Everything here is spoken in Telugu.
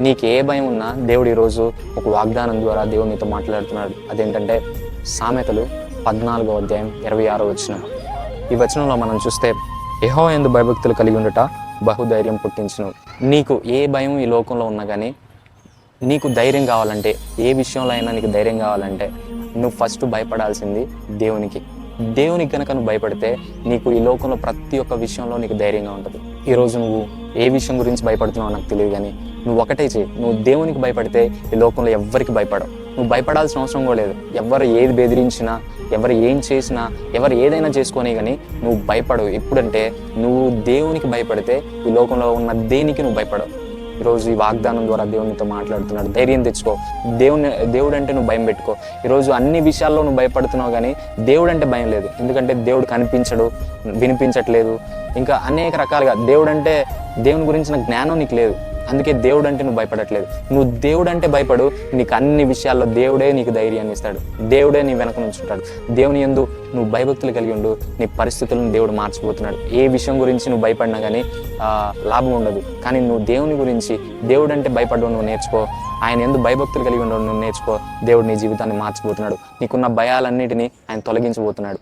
నీకు ఏ భయం ఉన్నా దేవుడు ఈరోజు ఒక వాగ్దానం ద్వారా దేవుడు నీతో మాట్లాడుతున్నాడు. అదేంటంటే సామెతలు పద్నాలుగో అధ్యాయం ఇరవై ఆరో వచనం. ఈ వచనంలో మనం చూస్తే యహో ఎందు భయభక్తులు కలిగి ఉండుట బహుధైర్యం పుట్టించును. నీకు ఏ భయం ఈ లోకంలో ఉన్నా కానీ నీకు ధైర్యం కావాలంటే ఏ విషయంలో అయినా నీకు ధైర్యం కావాలంటే నువ్వు ఫస్ట్ భయపడాల్సింది దేవునికి. దేవునికి కనుక నువ్వు భయపడితే నీకు ఈ లోకంలో ప్రతి ఒక్క విషయంలో నీకు ధైర్యంగా ఉంటుంది. ఈరోజు నువ్వు ఏ విషయం గురించి భయపడుతున్నావో నాకు తెలియదు కానీ నువ్వు ఒకటే చేయి నువ్వు దేవునికి భయపడితే ఈ లోకంలో ఎవ్వరికి భయపడవు. నువ్వు భయపడాల్సిన అవసరం కూడా లేదు. ఎవరు ఏది బెదిరించినా ఎవరు ఏం చేసినా ఎవరు ఏదైనా చేసుకొని కానీ నువ్వు భయపడవు. ఎప్పుడంటే నువ్వు దేవునికి భయపడితే ఈ లోకంలో ఉన్న దేనికి నువ్వు భయపడవు. ఈరోజు ఈ వాగ్దానం ద్వారా దేవునితో మాట్లాడుతున్నాడు. ధైర్యం తెచ్చుకో. దేవుని దేవుడు అంటే నువ్వు భయం పెట్టుకో. ఈరోజు అన్ని విషయాల్లో నువ్వు భయపడుతున్నావు కానీ దేవుడు అంటే భయం లేదు. ఎందుకంటే దేవుడు కనిపించడు వినిపించట్లేదు. ఇంకా అనేక రకాలుగా దేవుడు అంటే దేవుని గురించిన జ్ఞానం నీకు లేదు. అందుకే దేవుడు అంటే నువ్వు భయపడట్లేదు. నువ్వు దేవుడు అంటే భయపడు నీకు అన్ని విషయాల్లో దేవుడే నీకు ధైర్యాన్ని ఇస్తాడు. దేవుడే నీ వెనక నుంచుంటాడు. దేవుని ఎందు నువ్వు భయభక్తులు కలిగి ఉండు నీ పరిస్థితులను దేవుడు మార్చిపోతున్నాడు. ఏ విషయం గురించి నువ్వు భయపడినా కానీ లాభం ఉండదు. కానీ నువ్వు దేవుని గురించి దేవుడు అంటే భయపడడం నువ్వు నేర్చుకో. ఆయన ఎందు భయభక్తులు కలిగి ఉండడం నువ్వు నేర్చుకో. దేవుడు నీ జీవితాన్ని మార్చిపోతున్నాడు. నీకున్న భయాలన్నిటినీ ఆయన తొలగించబోతున్నాడు.